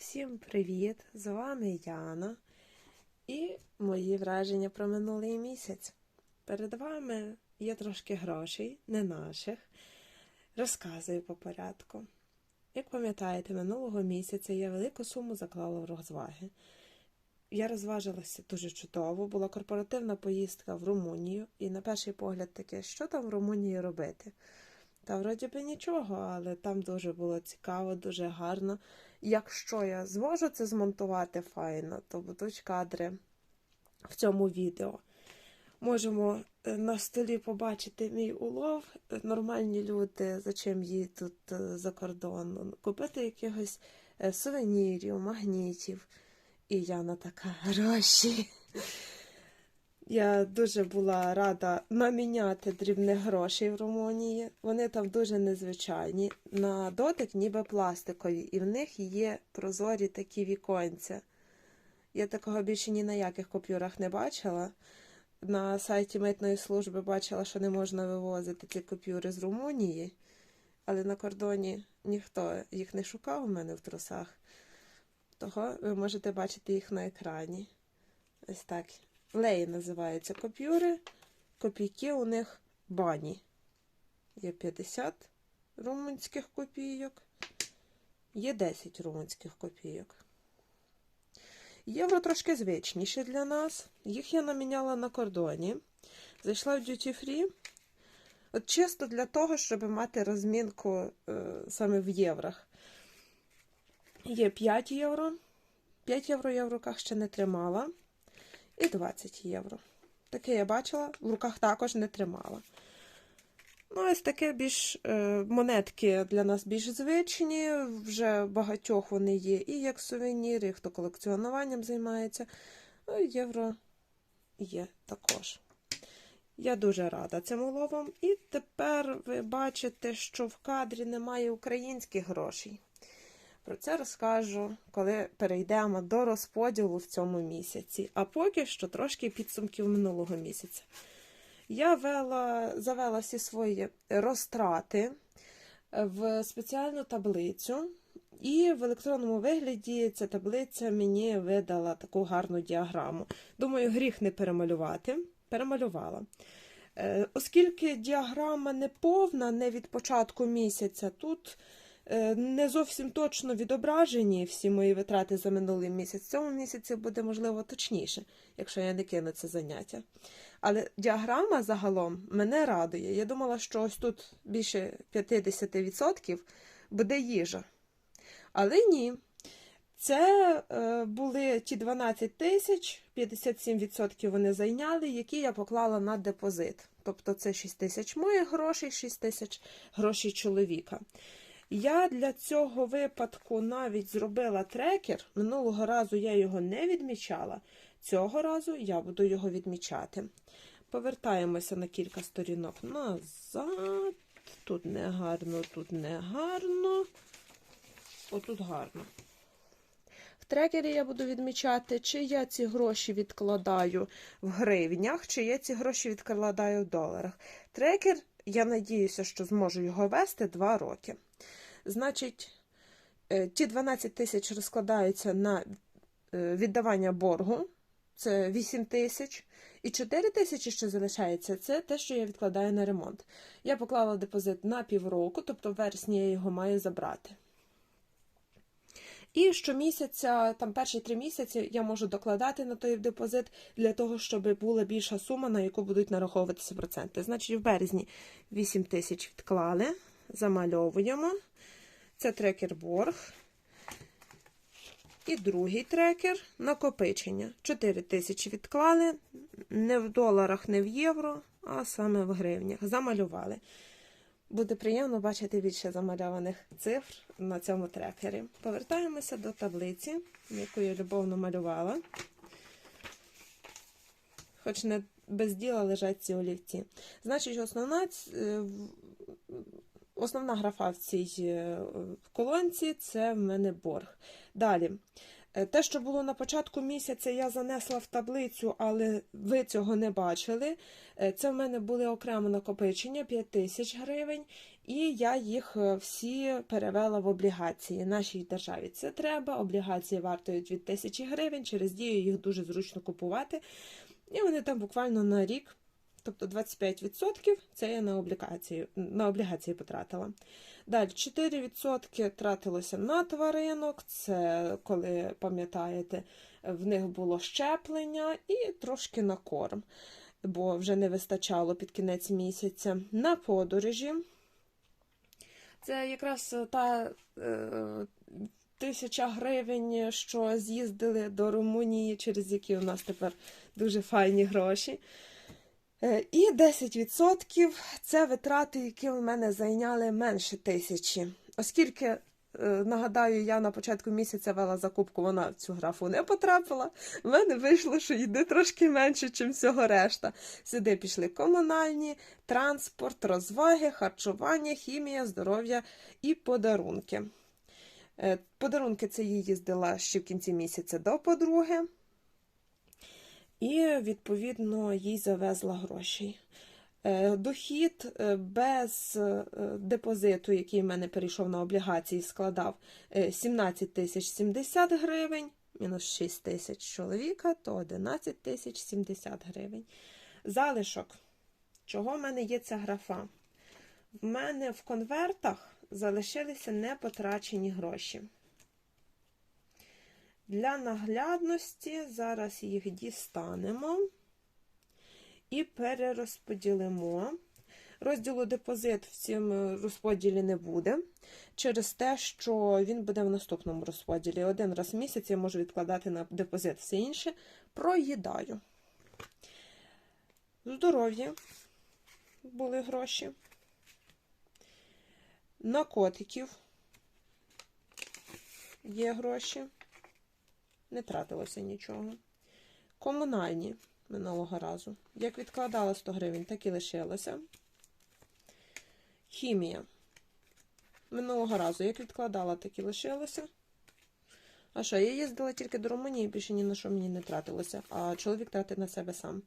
Всім привіт! З вами Яна і мої враження про минулий місяць. Перед вами є трошки грошей, не наших. Розказую по порядку. Як пам'ятаєте, минулого місяця я велику суму заклала в розваги. Я розважилася дуже чудово. Була корпоративна поїздка в Румунію, і на перший погляд таке, що там в Румунії робити? Та вроді би нічого, але там дуже було цікаво, дуже гарно. Якщо я зможу це змонтувати файно, то будуть кадри в цьому відео. Можемо е, на столі побачити мій улов. Нормальні люди, зачем їй тут е, за кордоном, купити якихось е, сувенірів, магнітів. І Яна така гроші. Я дуже була рада наміняти дрібних грошей в Румунії. Вони там дуже незвичайні. На дотик ніби пластикові, і в них є прозорі такі віконця. Я такого більше ні на яких купюрах не бачила. На сайті митної служби бачила, що не можна вивозити ці купюри з Румунії, але на кордоні ніхто їх не шукав у мене в трусах. Того ви можете бачити їх на екрані. Ось так. Леї називаються копюри. Копійки у них бані. Є 50 румунських копійок, є 10 румунських копійок. Євро трошки звичніші для нас. Їх я наміняла на кордоні. Зайшла в Duty Free. От чисто для того, щоб мати розмінку е, саме в єврах. Є 5 євро. 5 євро я в руках ще не тримала. І 20 євро. Таке я бачила, в руках також не тримала. Ну, ось таке більш е, монетки для нас більш звичні, вже багатьох вони є і як сувеніри, і хто колекціонуванням займається. Ну, євро є також. Я дуже рада цим уловам. І тепер ви бачите, що в кадрі немає українських грошей. Про це розкажу, коли перейдемо до розподілу в цьому місяці. А поки що трошки підсумків минулого місяця. Я вела, завела всі свої розтрати в спеціальну таблицю, і в електронному вигляді ця таблиця мені видала таку гарну діаграму. Думаю, гріх не перемалювати. Перемалювала. Е, Оскільки діаграма не повна, не від початку місяця, тут е, не зовсім точно відображені всі мої витрати за минулий місяць. В цьому місяці буде, можливо, точніше, якщо я не кину це заняття. Але діаграма загалом мене радує. Я думала, що ось тут більше 50% буде їжа. Але ні. Це е, були ті 12 тисяч, 57% вони зайняли, які я поклала на депозит. Тобто це 6 тисяч моїх грошей, 6 тисяч грошей чоловіка. Я для цього випадку навіть зробила трекер. Минулого разу я його не відмічала. Цього разу я буду його відмічати. Повертаємося на кілька сторінок назад. Тут не гарно, тут не гарно. Отут гарно. В трекері я буду відмічати, чи я ці гроші відкладаю в гривнях, чи я ці гроші відкладаю в доларах. Трекер, я надіюся, що зможу його вести 2 роки. Значить, е, ті 12 тисяч розкладаються на е, віддавання боргу, це 8 тисяч. І 4 тисячі, що залишається, це те, що я відкладаю на ремонт. Я поклала депозит на півроку, тобто в вересні я його маю забрати. І щомісяця, там перші три місяці, я можу докладати на той депозит для того, щоб була більша сума, на яку будуть нараховуватися проценти. Значить, в березні 8 тисяч відклали, замальовуємо. Це трекер борг. І другий трекер накопичення. 4 тисячі відклали, не в доларах, не в євро, а саме в гривнях. Замалювали. Буде приємно бачити більше замальованих цифр на цьому трекері. Повертаємося до таблиці, яку я любовно малювала. Хоч не без діла лежать ці олівці. Значить, основна, е, основна графа в цій е, колонці це в мене борг. Далі. Е, Те, що було на початку місяця, я занесла в таблицю, але ви цього не бачили. Е, Це в мене були окремо накопичення 5 тисяч гривень, і я їх всі перевела в облігації. Нашій державі це треба. Облігації вартують від тисячі гривень. Через дію їх дуже зручно купувати. І вони там буквально на рік, тобто 25% це я на облігації, на облігації потратила. Далі 4% тратилося на тваринок, це коли пам'ятаєте, в них було щеплення, і трошки на корм, бо вже не вистачало під кінець місяця. На подорожі. Це якраз та е, тисяча гривень, що з'їздили до Румунії, через які у нас тепер дуже файні гроші. Е, І 10% це витрати, які в мене зайняли менше тисячі. Оскільки, е, нагадаю, я на початку місяця вела закупку, вона в цю графу не потрапила. В мене вийшло, що йде трошки менше, ніж всього решта. Сюди пішли комунальні, транспорт, розваги, харчування, хімія, здоров'я і подарунки. Е, Подарунки це її їздила ще в кінці місяця до подруги. І, відповідно, їй завезла грошей. Е, Дохід е, без е, депозиту, який в мене перейшов на облігації, складав е, 17 тисяч 70 гривень, мінус 6 тисяч чоловіка, то 11 тисяч 70 гривень. Залишок. Чого в мене є ця графа? В мене в конвертах залишилися непотрачені гроші. Для наглядності зараз їх дістанемо і перерозподілимо. Розділу депозит в цьому розподілі не буде, через те, що він буде в наступному розподілі. Один раз в місяць я можу відкладати на депозит все інше. Проїдаю. Здоров'я були гроші. На котиків є гроші. Не тратилося нічого. Комунальні минулого разу. Як відкладала 100 гривень, так і лишилося. Хімія. Минулого разу, як відкладала, так і лишилося. А що, я їздила тільки до Румунії, більше ні на що мені не тратилося, а чоловік тратить на себе сам.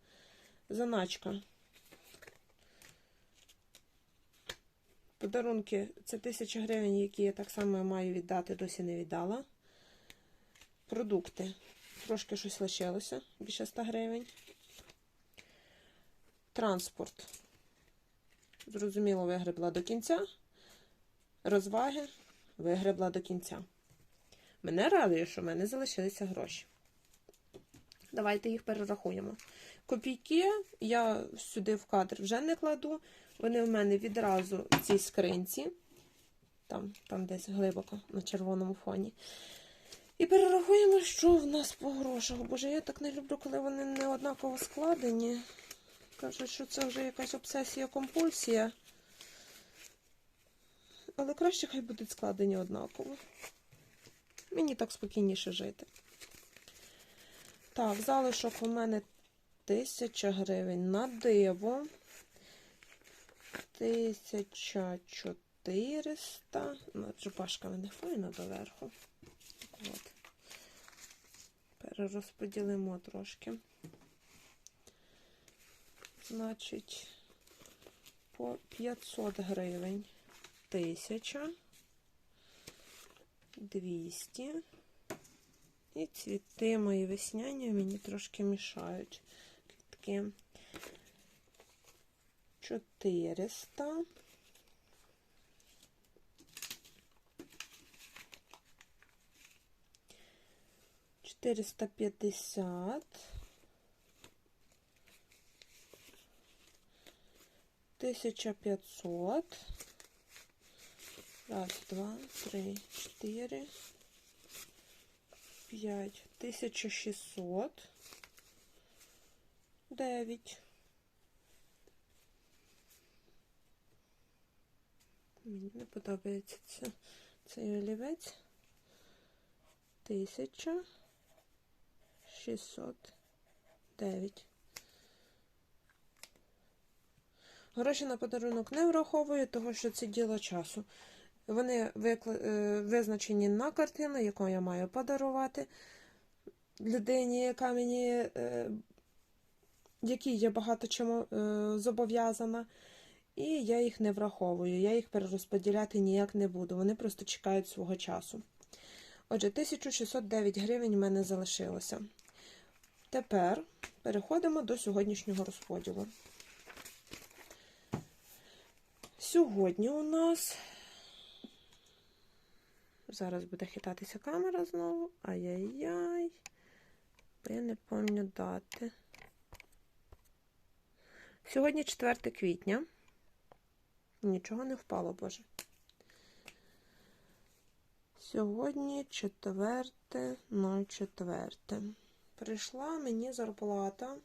Заначка. Подарунки це тисяча гривень, які я так само маю віддати, досі не віддала. Продукти. Трошки щось лишилося, більше 100 гривень. Транспорт. Зрозуміло, вигребла до кінця. Розваги вигребла до кінця. Мене радує, що в мене залишилися гроші. Давайте їх перерахуємо. Копійки я сюди в кадр вже не кладу. Вони в мене відразу в цій скринці. Там, там десь глибоко на червоному фоні. І перерахуємо, що в нас по грошах. Боже, я так не люблю, коли вони не однаково складені. Кажуть, що це вже якась обсесія, компульсія. Але краще хай будуть складені однаково. Мені так спокійніше жити. Так, залишок у мене 1000 гривень на диво. 1400. Ну, Джупашка мене файно доверху. От. Перерозподілимо трошки. Значить, по 500 гривень 1000, 200. І цвіти мої весняні мені трошки мішають. Квітки 400. Четыреста пятьдесят. Тысяча пятьсот. Раз, два, три, четыре, п'ять. Тисяча шістсот. Дев'ять. Мені не подобається це, цей олівець. Тисяча шістсот дев'ять. Гроші на подарунок не враховую, тому що це діло часу. Вони е, визначені на картину, яку я маю подарувати людині, яка мені, е, якій я багато чому е, зобов'язана. І я їх не враховую, я їх перерозподіляти ніяк не буду. Вони просто чекають свого часу. Отже, 1609 гривень в мене залишилося. Тепер переходимо до сьогоднішнього розподілу. Сьогодні у нас. Зараз буде хитатися камера знову. Ай-яй-яй. Я не пам'ятаю дати. Сьогодні 4 квітня. Нічого не впало, Боже. Сьогодні 4.04. Прийшла мені зарплата,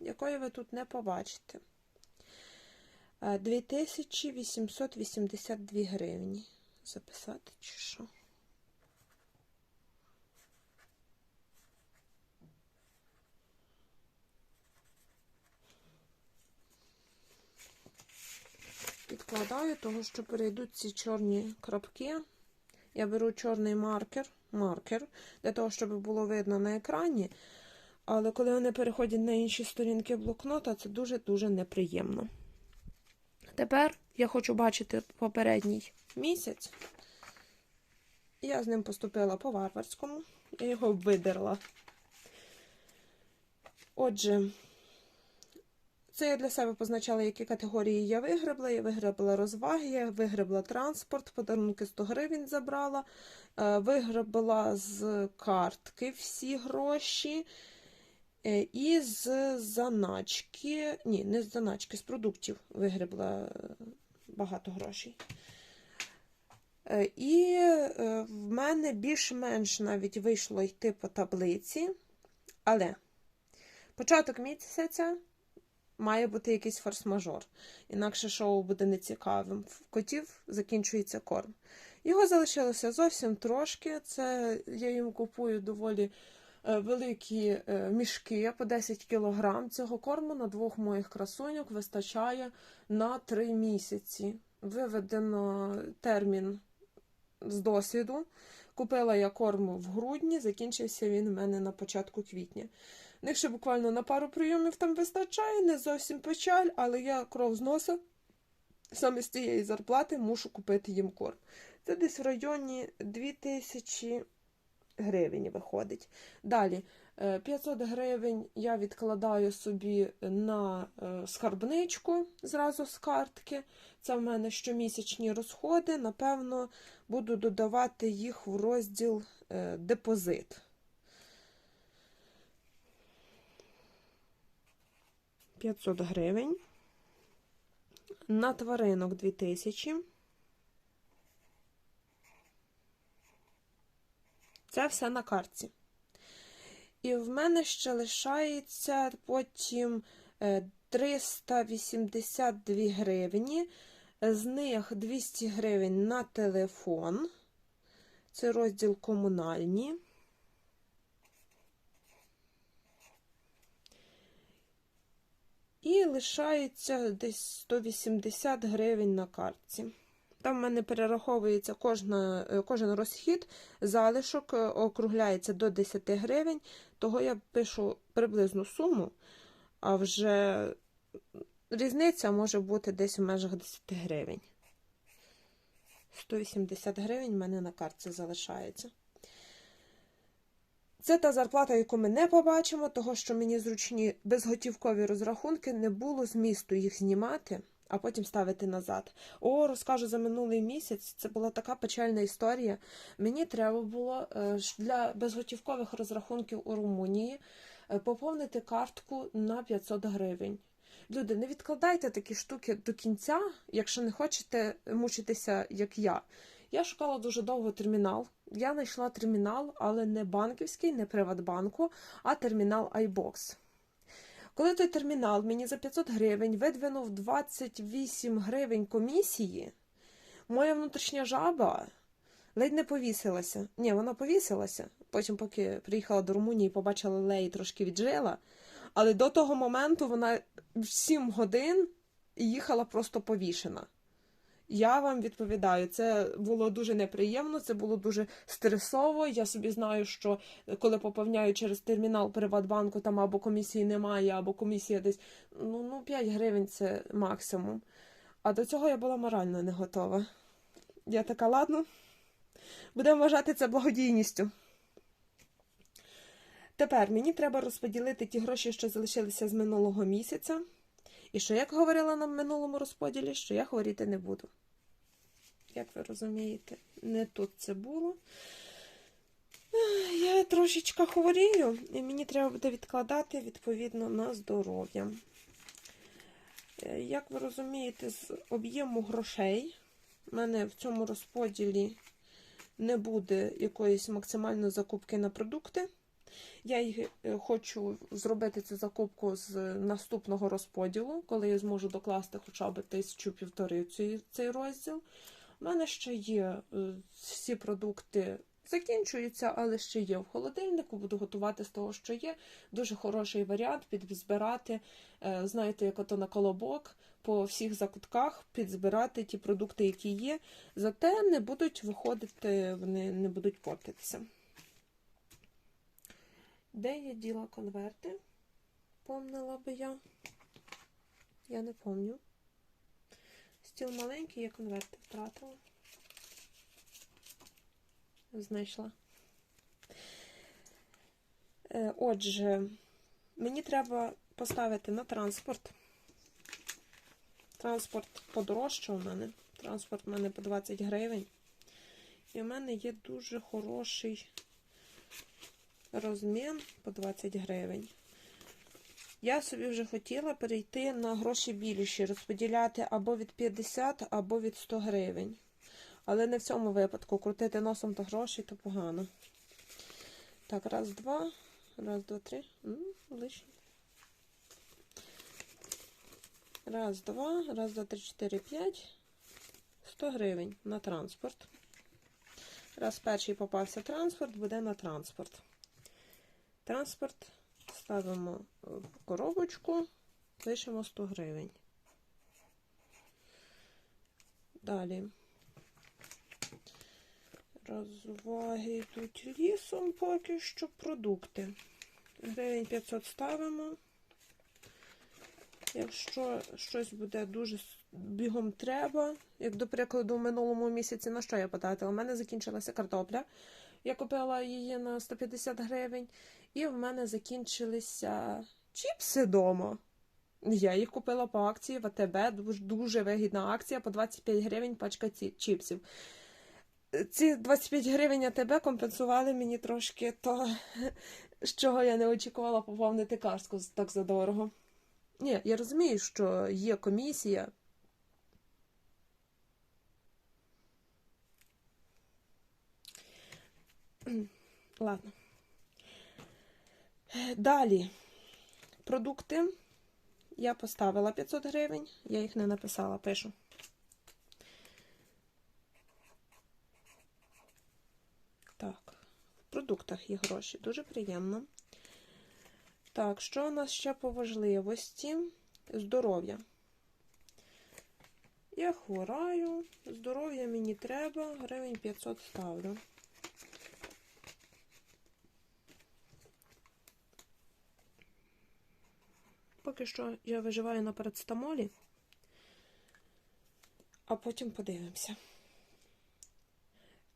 якої ви тут не побачите. Е, 2882 гривні. Записати чи що? Підкладаю, того що перейдуть ці чорні крапки. Я беру чорний маркер, маркер для того, щоб було видно на екрані. Але коли вони переходять на інші сторінки блокнота, це дуже-дуже неприємно. Тепер я хочу бачити попередній місяць. Я з ним поступила по варварському. Я його видерла. Отже, це я для себе позначала, які категорії я вигребла. Я вигребла розваги, я вигребла транспорт, подарунки 100 гривень забрала, е, вигребла з картки всі гроші. е, І з заначки, ні, не з заначки, з продуктів вигребла е, багато грошей. І в мене більш-менш навіть вийшло йти по таблиці, але початок місяця має бути якийсь форс-мажор, інакше шоу буде нецікавим. В котів закінчується корм. Його залишилося зовсім трошки. Це я їм купую доволі е, великі е, мішки по 10 кг. Цього корму на двох моїх красуньок вистачає на 3 місяці. Виведено термін з досвіду. Купила я корм в грудні, закінчився він в мене на початку квітня. В них ще буквально на пару прийомів там вистачає, не зовсім печаль, але я кров з носа саме з цієї зарплати мушу купити їм корм. Це десь в районі 2000 гривень виходить. Далі, е, 500 гривень я відкладаю собі на е, скарбничку зразу з картки. Це в мене щомісячні розходи. Напевно, буду додавати їх в розділ е, депозит. П'ятсот гривень. На тваринок 2000. Це все на картці. І в мене ще лишається потім е, 382 гривні. З них 200 гривень на телефон. Це розділ комунальні. І лишається десь 180 гривень на картці. Там в мене перераховується кожна, е, кожен розхід, залишок е, округляється до 10 гривень, того я пишу приблизну суму, а вже різниця може бути десь в межах 10 гривень. 180 гривень в мене на картці залишається. Це та зарплата, яку ми не побачимо, того що мені зручні безготівкові розрахунки, не було змісту їх знімати, а потім ставити назад. О, розкажу за минулий місяць. Це була така печальна історія. Мені треба було е, для безготівкових розрахунків у Румунії е, поповнити картку на 500 гривень. Люди, не відкладайте такі штуки до кінця, якщо не хочете мучитися, як я. Я шукала дуже довго термінал. Я знайшла термінал, але не банківський, не Приватбанку, а термінал iBox. Коли той термінал мені за 500 гривень видвинув 28 гривень комісії, моя внутрішня жаба ледь не повісилася. Ні, вона повісилася. Потім, поки приїхала до Румунії, побачила леї трошки віджила. Але до того моменту вона в 7 годин їхала просто повішена. Я вам відповідаю, це було дуже неприємно, це було дуже стресово. Я собі знаю, що коли поповняю через термінал Приватбанку, там або комісії немає, або комісія десь ну, ну 5 гривень це максимум. А до цього я була морально не готова. Я така, ладно, будемо вважати це благодійністю. Тепер мені треба розподілити ті гроші, що залишилися з минулого місяця. І що, як говорила на минулому розподілі, що я хворіти не буду. Як ви розумієте, не тут це було. Я трошечка хворію, і мені треба буде відкладати відповідно на здоров'я. Е, Як ви розумієте, з об'єму грошей в мене в цьому розподілі не буде якоїсь максимальної закупки на продукти. Я е, хочу зробити цю закупку з наступного розподілу, коли я зможу докласти хоча б тисячу півтори цей, цей розділ. У мене ще є е, всі продукти. Закінчуються, але ще є в холодильнику. Буду готувати з того, що є. Дуже хороший варіант підзбирати. е, Знаєте, як ото на колобок по всіх закутках підзбирати ті продукти, які є. Зате не будуть виходити, вони не будуть портитися. Де я діла конверти? Помнила би я. Я не помню. Стіл маленький, я конверти втратила. Знайшла. Е, Отже, мені треба поставити на транспорт. Транспорт подорожчав у мене. Транспорт у мене по 20 гривень. І в мене є дуже хороший розмін по 20 гривень. Я собі вже хотіла перейти на гроші більші, розподіляти або від 50, або від 100 гривень. Але не в цьому випадку. Крутити носом та гроші то погано. Так, раз, два, раз, два, три. М. Раз, два, раз, два, три, чотири, п'ять. 100 гривень на транспорт. Раз перший попався транспорт, буде на транспорт. Транспорт ставимо в коробочку, пишемо 100 гривень. Далі. Розваги йдуть лісом поки що продукти. Гривень 500 ставимо. Якщо щось буде дуже бігом треба, як до прикладу, в минулому місяці на що я потратила? У мене закінчилася картопля. Я купила її на 150 гривень, і в мене закінчилися чіпси вдома. Я їх купила по акції в АТБ, дуже, вигідна акція, по 25 гривень пачка чіпсів. Ці 25 гривень АТБ компенсували мені трошки то, з чого я не очікувала поповнити картку так задорого. Ні, я розумію, що є комісія. Ладно. Далі. Продукти. Я поставила 500 гривень, я їх не написала, пишу. Так, в продуктах є гроші, дуже приємно. Так, що у нас ще по важливості? Здоров'я. Я хвораю, здоров'я мені треба, гривень 500 ставлю. Поки що я виживаю на парацетамолі, а потім подивимося.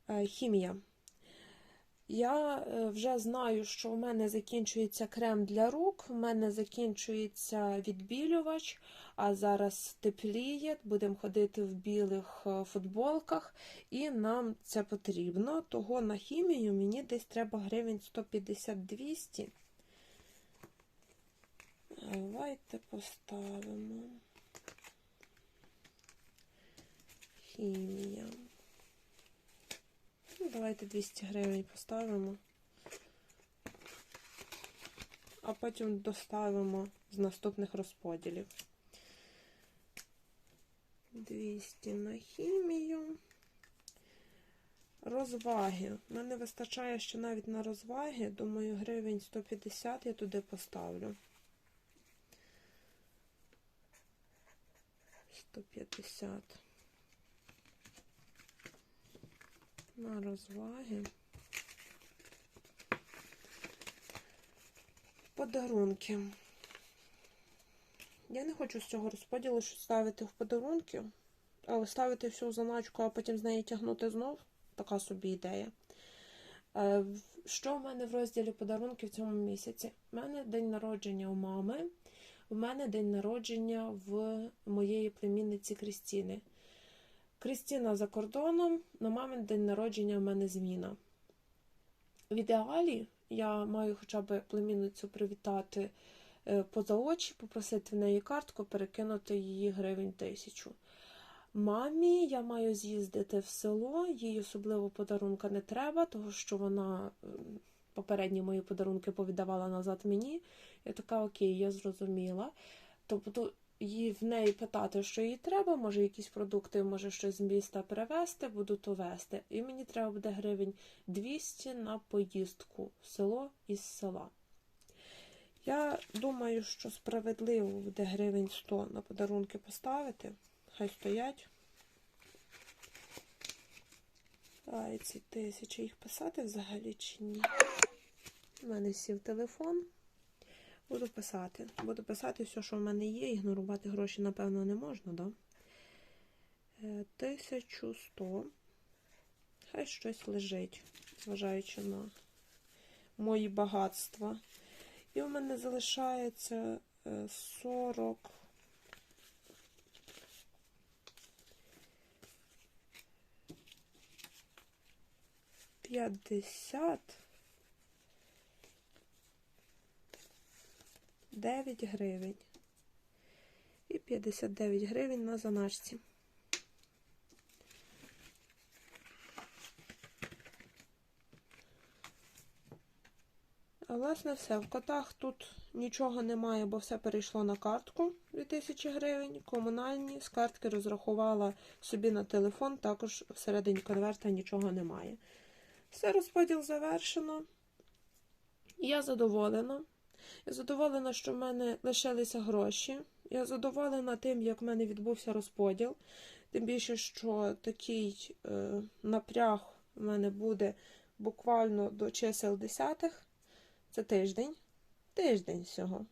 Е, Хімія. Я е, вже знаю, що в мене закінчується крем для рук, в мене закінчується відбілювач, а зараз тепліє, будемо ходити в білих е, футболках, і нам це потрібно. Того на хімію мені десь треба гривень 150-200. Давайте поставимо. Хімія. Ну, давайте 200 гривень поставимо. А потім доставимо з наступних розподілів. 200 на хімію. Розваги. У мене вистачає ще навіть на розваги. Думаю, гривень 150 я туди поставлю. 150. на розваги. Подарунки. Я не хочу з цього розподілу щось ставити в подарунки, але ставити всю заначку, а потім з неї тягнути знов. Така собі ідея. Е, Що в мене в розділі подарунки в цьому місяці? У мене день народження у мами, у мене день народження в моєї племінниці Крістіни. Крістіна за кордоном, на мамин день народження в мене зміна. В ідеалі я маю хоча б племінницю привітати е, поза очі, попросити в неї картку, перекинути її гривень тисячу. Мамі я маю з'їздити в село, їй особливо подарунка не треба, тому що вона попередні мої подарунки повіддавала назад мені. Я така, окей, я зрозуміла. Тобто її в неї питати, що їй треба, може якісь продукти, може щось з міста перевезти, буду то везти. І мені треба буде гривень 200 на поїздку в село із села. Я думаю, що справедливо буде гривень 100 на подарунки поставити. Хай стоять. А ці тисячі їх писати взагалі чи ні? У мене сів телефон. Буду писати. Буду писати все, що в мене є. Ігнорувати гроші, напевно, не можна, да? Е, 1100. Хай щось лежить, зважаючи на мої багатства. І у мене залишається е, 40. П'ятдесят. 9 гривень. І 59 гривень на заначці. Власне все. В котах тут нічого немає, бо все перейшло на картку 2000 гривень. Комунальні з картки розрахувала собі на телефон, також всередині конверта нічого немає. Все, розподіл завершено. Я задоволена. Я задоволена, що в мене лишилися гроші. Я задоволена тим, як в мене відбувся розподіл. Тим більше, що такий е, напряг в мене буде буквально до чисел десятих. Це тиждень. Тиждень всього.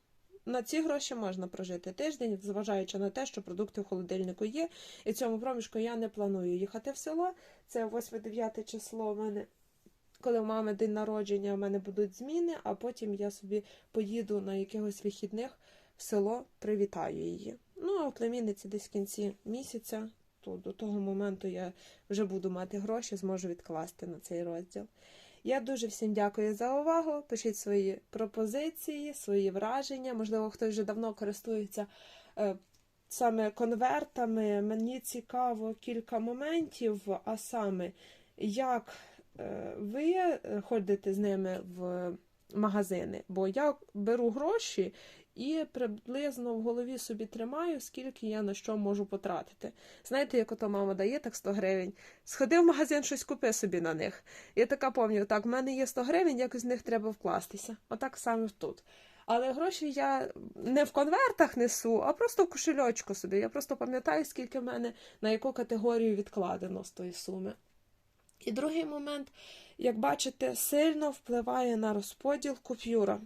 На ці гроші можна прожити тиждень, зважаючи на те, що продукти в холодильнику є. І цьому проміжку я не планую їхати в село. Це 8-9 число в мене коли в мами день народження, в мене будуть зміни, а потім я собі поїду на якихось вихідних в село, привітаю її. Ну, а у племінниці десь в кінці місяця, то до того моменту я вже буду мати гроші, зможу відкласти на цей розділ. Я дуже всім дякую за увагу. Пишіть свої пропозиції, свої враження. Можливо, хтось вже давно користується е, саме конвертами. Мені цікаво кілька моментів, а саме, як ви е, ходите з ними в магазини, бо я беру гроші і приблизно в голові собі тримаю, скільки я на що можу потратити. Знаєте, як ото мама дає так 100 гривень. Сходи в магазин, щось купи собі на них. Я така пам'ятаю, так, в мене є 100 гривень, якось з них треба вкластися. Отак саме тут. Але гроші я не в конвертах несу, а просто в кошельочку собі. Я просто пам'ятаю, скільки в мене на яку категорію відкладено з тої суми. І другий момент, як бачите, сильно впливає на розподіл купюра.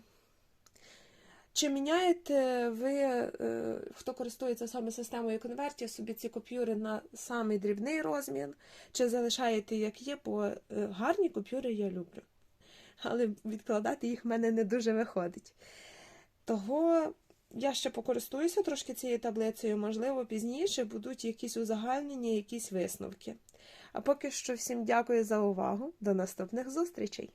Чи міняєте ви, е, хто користується саме системою конвертів, собі ці купюри на самий дрібний розмір, чи залишаєте як є, бо е, гарні купюри я люблю. Але відкладати їх в мене не дуже виходить. Того я ще покористуюся трошки цією таблицею, можливо, пізніше будуть якісь узагальнення, якісь висновки. А поки що всім дякую за увагу. До наступних зустрічей!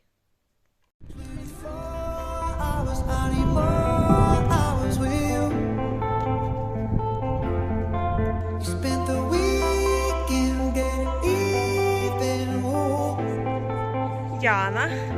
Яна.